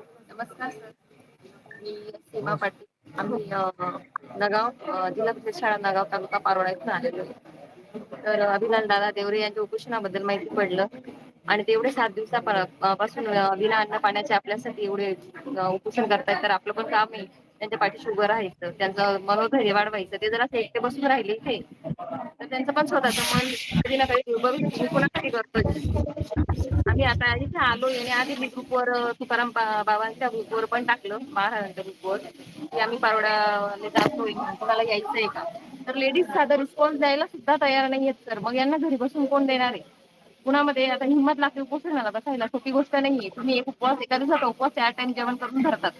नमस्कार सर. मी सीमा पाटील. आम्ही नगाव जिल्हा परिषद शाळा नगाव तालुका पारोडा इथून आलेलो तर अभिनंद दादा देवरे यांच्या उपोषणाबद्दल माहिती पडलं. आणि तेवढे सात दिवसापासून विना अन्न पाण्याचे आपल्यासाठी एवढे उपोषण करतायत. तर आपलं पण काम आहे. त्यांच्या पाठीशी उभं राहायचं. त्यांचं मनोधैर्य वाढवायचं. ते जरा एकटे बसून राहिले इथे. त्यांचं पण स्वतःचं मन कधी ना कधी बघू कोणासाठी करतोय? आम्ही आता इथे आलो येण्याआधी मी ग्रुपवर तुकाराम बा- बाबांच्या ग्रुपवर पण टाकलं महाराजांच्या ग्रुपवर की आम्ही पारोड्याला जातोय कोणाला आहे का? तर लेडीज साधा रिस्पॉन्स द्यायला सुद्धा तयार नाहीयेत सर मग यांना घरी बसून कोण देणार आहे? कुणामध्ये आता हिंमत लागते उपोषणाला बसायला. सोपी गोष्ट नाहीये. तुम्ही एक उपवास एका दिवसाचा उपवास चार टाइम जेवण करून धरतात.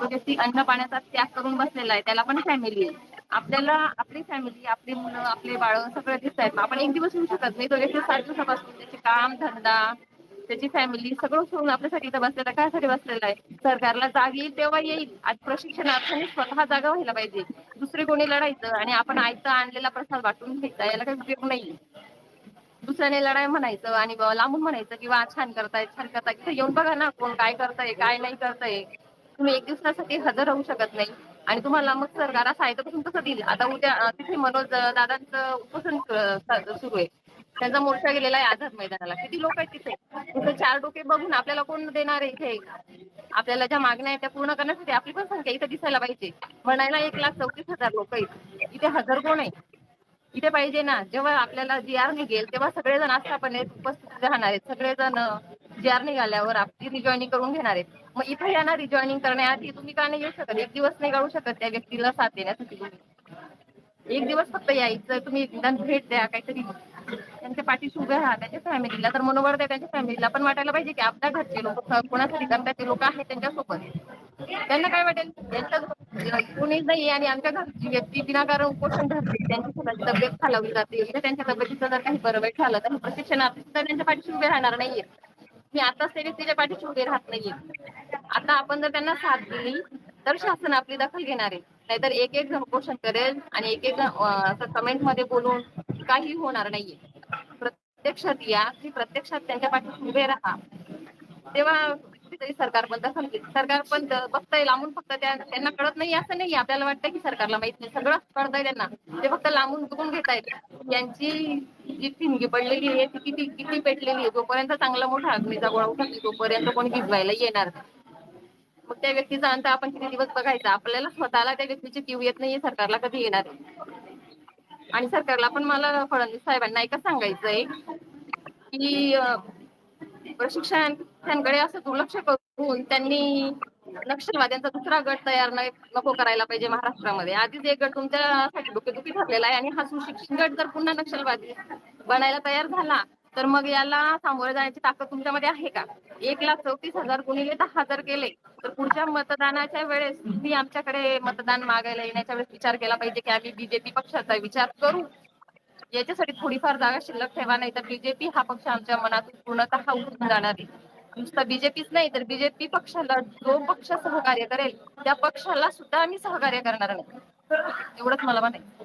तो व्यक्ती अन्न पाण्याचा त्याग करून बसलेला आहे त्याला पण फॅमिली आहे. आपल्याला आपली फॅमिली आपली मुलं आपले बाळ सगळं दिसत आपण एक दिवस येऊ शकत नाही. तो व्यक्ती सात दिवसापासून त्याचे काम धंदा त्याची फॅमिली सगळं सोडून आपल्यासाठी इथं बसलेला कायसाठी बसलेला आहे? सरकारला जाग येईल तेव्हा येईल. आज प्रशिक्षणार्थी स्वतः जागा व्हायला पाहिजे. दुसरे कोणी लढायचं आणि आपण आयता आणलेला प्रसाद वाटून घ्यायचा याला काही उपयोग नाही. दुसऱ्याने लढाई म्हणायचं आणि लांबून म्हणायचं किंवा छान करताय छान करताय. तिथे येऊन बघा ना कोण काय करताय काय नाही करताय. तुम्ही एक दिवसासाठी हजर राहू शकत नाही. आणि तुम्हाला मग सरकार साहित्यपासून कसं देईल आता उद्या तिथे मनोज दादांचं उपोषण सुरू आहे. त्यांचा मोर्चा गेलेला आहे आझाद मैदानाला. किती लोक आहेत तिथे? तिथे चार डोके बघून आपल्याला कोण देणार आहे इथे? आपल्याला ज्या मागण्या आहेत त्या पूर्ण करण्यासाठी आपली पण संख्या इथे दिसायला पाहिजे. म्हणायला एक लाख चौतीस हजार लोक आहेत. इथे हजर कोण आहे? इथे पाहिजे ना. जेव्हा आपल्याला जी आर निघेल तेव्हा सगळेजण आस्थापनेत उपस्थित राहणार आहेत. सगळेजण आर निघाल्यावर आपली रिजॉईनिंग करून घेणार आहेत. मग इथे यांना रिजॉईनिंग करण्याआधी तुम्ही का नाही येऊ शकत? एक दिवस नाही काढू शकत त्या व्यक्तीला साथ देण्यासाठी तुम्ही. एक दिवस फक्त यायचं तुम्ही एकदा भेट द्या काहीतरी. त्यांच्या पाठीशी उभे राहा त्यांच्या फॅमिलीला तर मनोबळ द्या त्यांच्या फॅमिलीला पण वाटायला पाहिजे की आपल्या घरचे लोक कोणासाठी करतात ते लोक आहेत त्यांच्यासोबत. त्यांना काय वाटेल? त्यांच्या कोणीच नाही आणि आमच्या घरची व्यक्ती विनाकारण उपोषण धरते. त्यांची स्वतःची तब्येत खालावली जाते. त्यांच्या तब्येतीचं जर काही बरं वाईट झालं तर प्रशिक्षणार्थी सुद्धा त्यांच्या पाठीशी उभे राहणार नाहीये. मी आताच त्या व्यक्तीच्या पाठीशी उभे राहत नाहीये. आता आपण जर त्यांना साथ दिली तर शासन आपली दखल घेणार आहे. नाहीतर एक एक जण उपोषण करेल आणि एक एक जण कमेंटमध्ये बोलून काही होणार नाहीये. प्रत्यक्षात या की प्रत्यक्षात त्यांच्या पाठीशी उभे राहा. तेव्हा तरी सरकार पण दखल सरकार पण द- बघतंय लांबून फक्त त्यांना कळत नाही असं नाही आपल्याला वाटतं की सरकारला माहीत नाही. सगळं कळतंय त्यांना. ते फक्त लांबून बघून घेत आहेत यांची जी ठिणगी पडलेली आहे ती किती किती पेटलेली आहे जोपर्यंत चांगला मोठा अग्नीचा गोळा उठत तोपर्यंत कोणी भिजवायला येणार? मग त्या व्यक्तीचा अंत आपण किती दिवस बघायचा? आपल्याला स्वतःला त्या व्यक्तीची किव येत नाहीये सरकारला कधी येणार? आणि सरकारला पण मला फडणवीस साहेबांना एकच सांगायचंय की प्रशिक्षण त्यांकडे असं दुर्लक्ष करून त्यांनी नक्षलवाद्यांचा दुसरा गट तयार नाही नको करायला पाहिजे महाराष्ट्रामध्ये. आधीच एक गट तुमच्यासाठी डोकेदुखी ठरलेला आहे आणि हा सुशिक्षित गट जर पुन्हा नक्षलवादी बनायला तयार झाला तर मग याला सामोरे जाण्याची ताकद तुमच्यामध्ये आहे का? एक लाख चौतीस हजार गुणिले दहा हजार केले तर पुढच्या मतदानाच्या वेळेस तुम्ही आमच्याकडे मतदान मागायला येण्याच्या वेळेस विचार केला पाहिजे की आम्ही बीजेपी पक्षाचा विचार करू? याच्यासाठी थोडीफार जागा शिल्लक ठेवा नाही तर बीजेपी हा पक्ष आमच्या मनातून पूर्णतः उठून जाणार आहे. नुसतं बीजेपीच नाही तर बीजेपी पक्षाला जो पक्ष सहकार्य करेल त्या पक्षाला सुद्धा आम्ही सहकार्य करणार नाही. एवढंच मला म्हणायचं